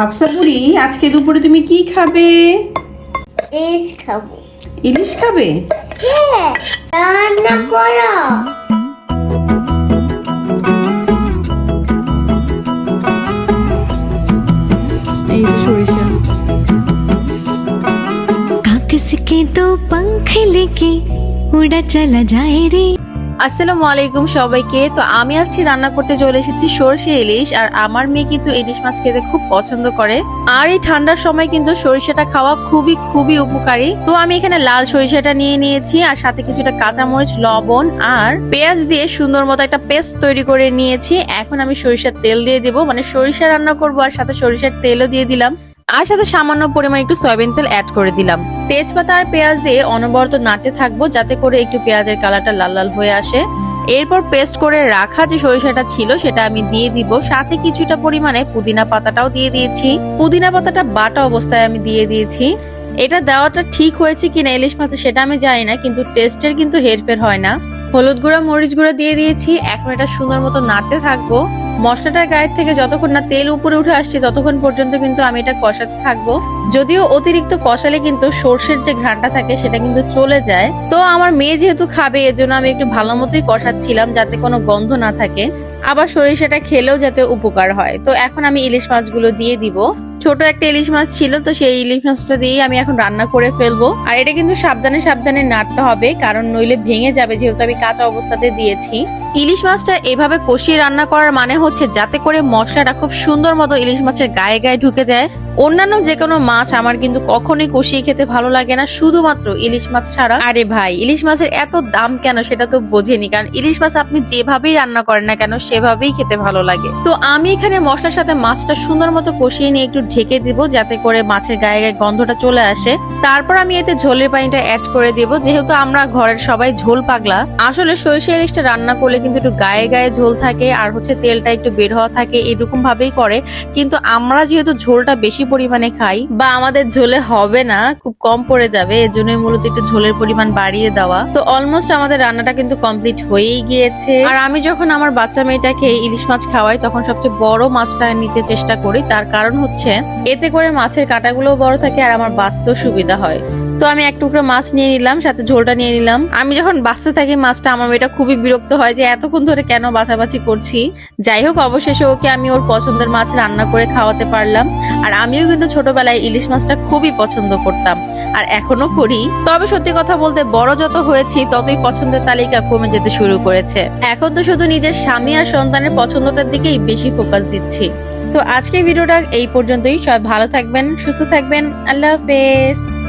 হাফসা বুড়ি আজকে দুপুরে তুমি কি খাবে ইলিশ খাবো ইলিশ খাবে হ্যাঁ রান্না করো এই যে সরিষা काकस के दो पंख लेके उड़ा चला जाए रे আসসালামু আলাইকুম সবাইকে। তো আমি আজকে রান্না করতে চলে এসেছি সরষে ইলিশ, আর আমার মেয়ে কিন্তু ইলিশ মাছ খেতে খুব পছন্দ করে। আর এই ঠান্ডার সময় কিন্তু সরিষাটা খাওয়া খুবই খুবই উপকারী। তো আমি এখানে লাল সরিষাটা নিয়ে নিয়েছি, আর সাথে কিছুটা কাঁচামরিচ, লবণ, আর পেঁয়াজ দিয়ে সুন্দর মতো একটা পেস্ট তৈরি করে নিয়েছি। এখন আমি সরিষার তেল দিয়ে দেবো। মানে সরিষা রান্না করব, আর সাথে সরিষার তেলও দিয়ে দিলাম। আর সাথে সামান্য পরিমাণ একটু সয়াবিন তেল অ্যাড করে দিলাম। তেজপাতা আর পেঁয়াজ দিয়ে অনবরত নাড়তে থাকব, যাতে করে একটু পেঁয়াজের কালারটা লাল লাল হয়ে আসে। এরপর পেস্ট করে রাখা যে সরিষাটা ছিল, সেটা আমি দিয়ে দিব। সাথে কিছুটা পরিমাণে পুদিনা পাতাটাও দিয়ে দিয়েছি। পুদিনা পাতাটা বাটা অবস্থায় আমি দিয়ে দিয়েছি। এটা দেওয়াটা ঠিক হয়েছে কিনা, ইলিশ মাছে সেটা আমি জানি না, কিন্তু টেস্টের কিন্তু হেরফের হয় না। হলুদ গুঁড়া, মরিচ গুঁড়া দিয়ে দিয়েছি। এখন এটা সুন্দর মতো নাড়তে থাকব। মশলাটার গায়ের থেকে যতক্ষণ না তেল উপরে উঠে আসছে, ততক্ষণ পর্যন্ত কিন্তু আমি এটা কষাতে থাকব। যদিও অতিরিক্ত কষালে কিন্তু সর্ষের যে ঘ্রাণটা থাকে, সেটা কিন্তু চলে যায়। তো আমার মেয়ে যেহেতু খাবে, এর জন্য আমি একটু ভালো মতোই কষাচ্ছিলাম, যাতে কোনো গন্ধ না থাকে। আবার সরিষাটা খেলেও যাতে উপকার হয়। তো এখন আমি ইলিশ মাছগুলো দিয়ে দিব। ছোট একটা ইলিশ মাছ ছিল, তো সেই ইলিশ মাছটা দিয়েই আমি এখন রান্না করে ফেলব। আর এটা কিন্তু সাবধানে সাবধানে নাড়তে হবে, কারণ নইলে ভেঙে যাবে, যেহেতু আমি কাঁচা অবস্থাতে দিয়েছি। ইলিশ মাছটা এভাবে কষিয়ে রান্না করার মানে হচ্ছে যাতে করে মশলাটা খুব সুন্দর মতো ইলিশ মাছের গায়ে গায়ে ঢুকে যায়। অন্যান্য যে কোনো মাছ আমার কিন্তু কখনোই কষিয়ে খেতে ভালো লাগে না, শুধুমাত্র ইলিশ মাছ ছাড়া। আরে ভাই, ইলিশ মাছের এত দাম কেন সেটা তো বোঝেনি, কারণ ইলিশ মাছ আপনি যেভাবেই রান্না করেন না কেন সেভাবেই খেতে ভালো লাগে। তো আমি এখানে মশলার সাথে মাছটা সুন্দর মতো কষিয়ে নিয়ে একটু ঢেকে দিব, যাতে করে মাছের গায়ে গায়ে গন্ধটা চলে আসে। তারপর আমি এতে ঝোলের পানিটা অ্যাড করে দিব, যেহেতু আমরা ঘরের সবাই ঝোল পাগলা। আসলে সরিষা ইলিশটা রান্না করলে কিন্তু একটু গায়ে গায়ে ঝোল থাকে, আর হচ্ছে তেলটা একটু বের হওয়া থাকে এরকম ভাবেই করে। কিন্তু আমরা যেহেতু ঝোলটা বেশি পরিমাণে খাই বা আমাদের ঝোলে হবে না, খুব কম পড়ে যাবে এর জন্য মূলত একটু ঝোলের পরিমাণ বাড়িয়ে দেওয়া। তো অলমোস্ট আমাদের রান্নাটা কিন্তু কমপ্লিট হয়েই গিয়েছে। আর আমি যখন আমার বাচ্চা মেয়েটাকে ইলিশ মাছ খাওয়াই, তখন সবচেয়ে বড় মাছটা নিতে চেষ্টা করি। তার কারণ হচ্ছে, এতে করে মাছের কাঁটাগুলোও বড় থাকে আর আমার বাঁচতেও সুবিধা হয়। তো আমি এক টুকরো মাছ নিয়ে নিলাম, সাথে ঝোলটা নিয়ে নিলাম। আমি যখন বাঁচতে থাকি, মাছটা আমার মেয়েটা খুবই বিরক্ত হয় যে এতক্ষণ ধরে কেন বাছাবাছি করছি। যাই হোক, অবশেষে ওকে আমি ওর পছন্দের মাছ রান্না করে খাওয়াতে পারলাম। আর আমিও কিন্তু ছোটবেলায় ইলিশ মাছটা খুবই পছন্দ করতাম। আর এখনও করি। তবে সত্যি কথা বলতে, বড় যত হয়েছি, ততই পছন্দের তালিকা কমে যেতে শুরু করেছে। এখন তো শুধু নিজের স্বামী আর সন্তানের পছন্দটার দিকেই বেশি ফোকাস দিচ্ছি। তো আজকে ভিডিওটা এই পর্যন্তই। সবাই ভালো থাকবেন, সুস্থ থাকবেন। আল্লাহ হাফেজ।